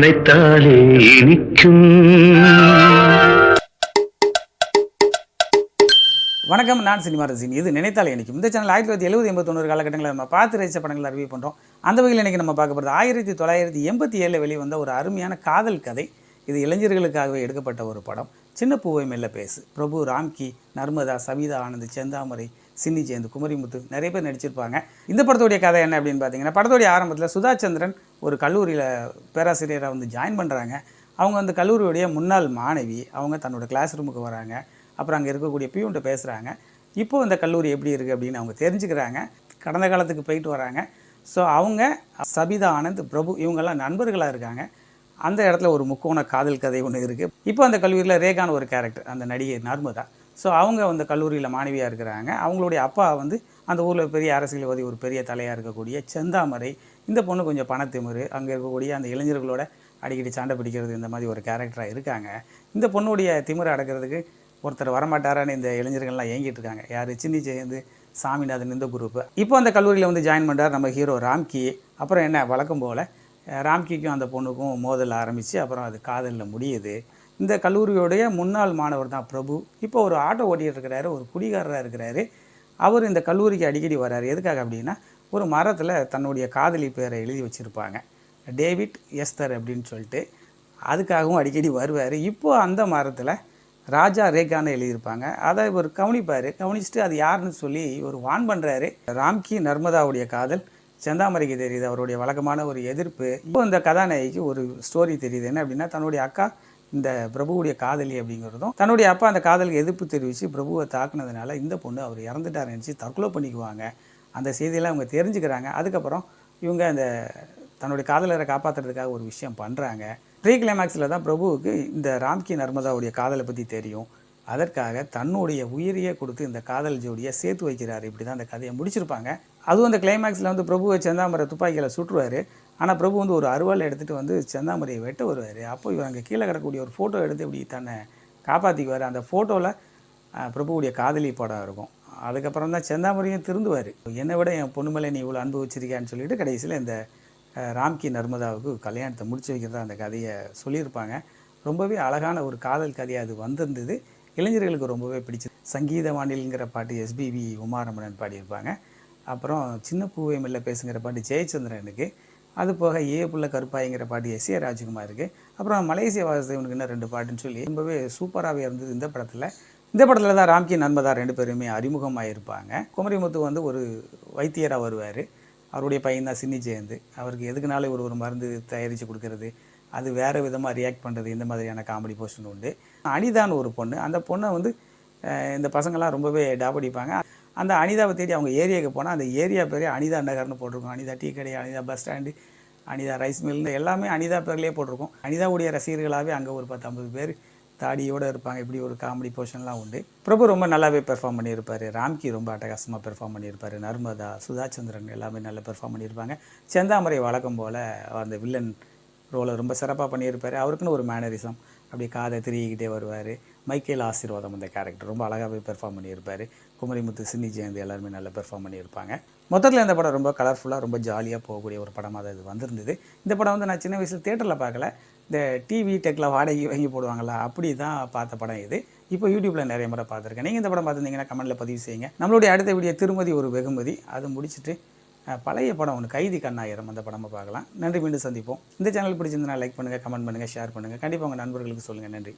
நினைத்தாலே இனிக்கும். வணக்கம் நான் சினிமாரசின் இது நினைத்தாலே எனக்கும் இந்த சேனல் ஆயிரத்தி தொள்ளாயிரத்தி எழுபது எண்பத்தொன்று காலகட்டங்களில் நம்ம பார்த்து ரசித்த படங்களை ரிவ்யூ பண்ணுறோம் அந்த வகையில் இன்றைக்கி நம்ம பார்க்க போகிறது ஆயிரத்தி தொள்ளாயிரத்தி எண்பத்தி ஏழில் வெளிவந்த ஒரு அருமையான காதல் கதை. இது இளைஞர்களுக்காகவே எடுக்கப்பட்ட ஒரு படம். சின்ன பூவை மெல்ல பேசு. பிரபு ராம்கி நர்மதா சவிதா ஆனந்த் செந்தாமரை சின்னி ஜெயந்த் குமரிமுத்து நிறைய பேர் நடிச்சிருப்பாங்க. இந்த படத்துடைய கதை என்ன அப்படின்னு பார்த்தீங்கன்னா படத்துடைய ஆரம்பத்தில் சுதா சந்திரன் ஒரு கல்லூரியில் பேராசிரியராக வந்து ஜாயின் பண்ணுறாங்க அவங்க அந்த கல்லூரியுடைய முன்னாள் மாணவி அவங்க தன்னோட கிளாஸ் ரூமுக்கு வராங்க. அப்புறம் அங்கே இருக்கக்கூடிய பியூன்ட்ட பேசுகிறாங்க இப்போ இந்த கல்லூரி எப்படி இருக்குது அப்படின்னு அவங்க தெரிஞ்சுக்கிறாங்க. கடந்த காலத்துக்கு போயிட்டு வராங்க. ஸோ அவங்க சபிதா ஆனந்த் பிரபு இவங்கெல்லாம் நண்பர்களாக இருக்காங்க. அந்த இடத்துல ஒரு முக்கோண காதல் கதை ஒன்று இருக்குது இப்போ அந்த கல்லூரியில் ரேகான் ஒரு கேரக்டர் அந்த நடிகை நர்மதா. ஸோ அவங்க அந்த கல்லூரியில் மாணவியாக இருக்கிறாங்க. அவங்களுடைய அப்பா வந்து அந்த ஊரில் பெரிய அரசியல்வாதி ஒரு பெரிய தலையாக இருக்கக்கூடிய செந்தாமரை. இந்த பொண்ணு கொஞ்சம் பணத்திமிரு. அங்கே இருக்கக்கூடிய அந்த இளைஞர்களோட அடிக்கடி சண்டை பிடிக்கிறது இந்த மாதிரி ஒரு கேரக்டராக இருக்காங்க. இந்த பொண்ணுடைய திமிரை அடக்கிறதுக்கு ஒருத்தர் வரமாட்டாரான்னு இந்த இளைஞர்கள்லாம் ஏங்கிட்டு இருக்காங்க. யார்? சின்னி சேர்ந்து சாமிநாதன் இந்த குரூப்பு இப்போ அந்த கல்லூரியில் வந்து ஜாயின் பண்ணுறார் நம்ம ஹீரோ ராம்கி. அப்புறம் என்ன? வழக்கம் போல் ராம்கிக்கும் அந்த பொண்ணுக்கும் மோதல் ஆரம்பித்து அப்புறம் அது காதலில் முடியுது. இந்த கல்லூரியோடைய முன்னாள் மாணவர் தான் பிரபு. இப்போ ஒரு ஆட்டோ ஓட்டிகிட்டு இருக்கிறாரு ஒரு குடிகாரராக இருக்கிறாரு. அவர் இந்த கல்லூரிக்கு அடிக்கடி வர்றாரு எதுக்காக அப்படின்னா ஒரு மரத்தில் தன்னுடைய காதலி பேரை எழுதி வச்சுருப்பாங்க. டேவிட் எஸ்தர் அப்படின்னு சொல்லிட்டு அதுக்காகவும் அடிக்கடி வருவார். இப்போது அந்த மரத்தில் ராஜா ரேகான்னு எழுதியிருப்பாங்க. அதை இவர் கவனிப்பார். கவனிச்சுட்டு அது யாருன்னு சொல்லி இவர் வான் பண்ணுறாரு ராம்கி நர்மதாவுடைய காதல். செந்தாமரைக்கு தெரியுது அவருடைய வழக்கமான ஒரு எதிர்ப்பு. இப்போ இந்த கதாநாயகிக்கு ஒரு ஸ்டோரி தெரியுது. என்ன அப்படின்னா தன்னுடைய அக்கா இந்த பிரபுவுடைய காதலி அப்படிங்கிறதும் தன்னுடைய அப்பா அந்த காதலுக்கு எதிர்ப்பு தெரிவித்து பிரபுவை தாக்குனதுனால இந்த பொண்ணு அவர் இறந்துட்டார் நினச்சி தற்கொலை பண்ணிக்குவாங்க. அந்த செய்தியெல்லாம் அவங்க தெரிஞ்சுக்கிறாங்க. அதுக்கப்புறம் இவங்க அந்த தன்னுடைய காதலரை காப்பாற்றுறதுக்காக ஒரு விஷயம் பண்ணுறாங்க ப்ரீ கிளைமேக்ஸில் தான் பிரபுவுக்கு இந்த ராம்கி நர்மதாவுடைய காதலை பற்றி தெரியும். அதற்காக தன்னுடைய உயிரையே கொடுத்து இந்த காதல் ஜோடியை சேர்த்து வைக்கிறார். இப்படி தான் அந்த கதையை முடிச்சிருப்பாங்க. அதுவும் அந்த கிளைமேக்ஸில் வந்து பிரபுவை செந்தாமரை துப்பாக்கியில் சுட்டுருவார். ஆனால் பிரபு வந்து ஒரு அருவாள் எடுத்துகிட்டு வந்து செந்தாமரையை வெட்ட வருவார். அப்போ இவர் அங்கே கீழே கிடக்கக்கூடிய ஒரு ஃபோட்டோ எடுத்து இப்படி தன்னை காப்பாற்றிக்குவார் அந்த ஃபோட்டோவில் பிரபுவுடைய காதலி படம் இருக்கும். அதுக்கப்புறம் தான் செந்தாமரையும் திருந்துவார். என்னை விட என் பொண்ணு மேலே நீ இவ்வளோ அன்பு வச்சிருக்கியான்னு சொல்லிட்டு கடைசியில் இந்த ராம்கி நர்மதாவுக்கு கல்யாணத்தை முடிச்சு வைக்கிறதா அந்த கதையை சொல்லியிருப்பாங்க. ரொம்பவே அழகான ஒரு காதல் கதையாக அது வந்திருந்தது. இளைஞர்களுக்கு ரொம்பவே பிடிச்சது. சங்கீத வானில்ங்கிற பாட்டு எஸ்பிவி உமாரமணன் பாடியிருப்பாங்க. அப்புறம் சின்ன பூவை மெல்ல பேசுங்கிற பாட்டு ஜெயச்சந்திரனுக்கு அது போக ஏ புள்ள கருப்பாய்ங்கிற பாட்டு எஸ் ஏ ராஜ்குமாருக்கு அப்புறம் மலேசிய வாசுதேவனுக்கு என்ன ரெண்டு பாட்டுன்னு சொல்லி ரொம்பவே சூப்பராகவே இருந்தது இந்த படத்தில். இந்த படத்தில் தான் ராம்கி நண்பதா ரெண்டு பேருமே அறிமுகமாயிருப்பாங்க. குமரிமுத்து வந்து ஒரு வைத்தியராக வருவார். அவருடைய பையன் தான் சின்னி ஜெயந்து. அவருக்கு எதுக்குனாலே ஒரு ஒரு மருந்து தயாரித்து கொடுக்கறது. அது வேறு விதமாக ரியாக்ட் பண்ணுறது இந்த மாதிரியான காமெடி போஸ்ட்னு உண்டு. அனிதான்னு ஒரு பொண்ணு. அந்த பொண்ணை வந்து இந்த பசங்கள்லாம் ரொம்பவே டாபடிப்பாங்க. அந்த அனிதாவை தேடி அவங்க ஏரியாவுக்கு போனால் அந்த ஏரியா பேரே அனிதா நகர்னு போட்டிருக்கோம். அனிதா டீ கடை Anitha bus stand Anitha rice மில்னு எல்லாமே அனிதா பேர்லேயே போட்டிருக்கோம். அனிதாவுடைய ரசிகர்களாகவே அங்கே ஒரு பத்து ஐம்பது பேர் தாடியோடு இருப்பாங்க. இப்படி ஒரு காமெடி போர்ஷன்லாம் உண்டு. பிரபு ரொம்ப நல்லாவே பெர்ஃபார்ம் பண்ணியிருப்பார். ராம்கி ரொம்ப அட்டகாசமாக பெர்ஃபார்ம் பண்ணியிருப்பார். நர்மதா சுதாச்சந்திரன் எல்லாமே நல்லா பெர்ஃபார்ம் பண்ணியிருப்பாங்க. செந்தாமரை வழக்கம் போல் அந்த வில்லன் ரோலை ரொம்ப சிறப்பாக பண்ணியிருப்பார். அவருக்குன்னு ஒரு மேனரிசம் அப்படி காதை திருகிக்கிட்டே வருவார். மைக்கேல் ஆசீர்வாதம் அந்த கேரக்டர் ரொம்ப அழகாகவே பெர்ஃபார்ம் பண்ணியிருப்பார். குமரிமுத்து சின்னி ஜெயந்தி எல்லாருமே நல்லா பெர்ஃபார்ம் பண்ணியிருப்பாங்க. மொத்தத்தில் இந்த படம் ரொம்ப கலர்ஃபுல்லாக ரொம்ப ஜாலியாக போகக்கூடிய ஒரு படமாக தான் இது வந்திருந்தது. இந்த படம் வந்து நான் சின்ன வயசில் தேட்டரில் பார்க்கல. இந்த டிவி டெக்கில் வாடகை வாங்கி போடுவாங்களா அப்படி தான் பார்த்த படம் இது. இப்போ யூடியூப்பில் நிறைய முறை பார்த்துருக்கேன். நீங்கள் இந்த படம் பார்த்துருந்தீங்கன்னா கமெண்ட்டில் பதிவு செய்யுங்க. நம்மளுடைய அடுத்த வீடியோ திருமதி ஒரு வெகுமதி. அதை முடிச்சுட்டு பழைய படம் ஒன்று கைதி கண்ணாயிரம் அந்த படமாக பார்க்கலாம். நன்றி மீண்டும் சந்திப்போம். இந்த சேனல் பிடிச்சிருந்தா லைக் பண்ணுங்கள் கமெண்ட் பண்ணுங்கள் ஷேர் பண்ணுங்கள் கண்டிப்பாக உங்கள் நண்பர்களுக்கு சொல்லுங்கள் நன்றி.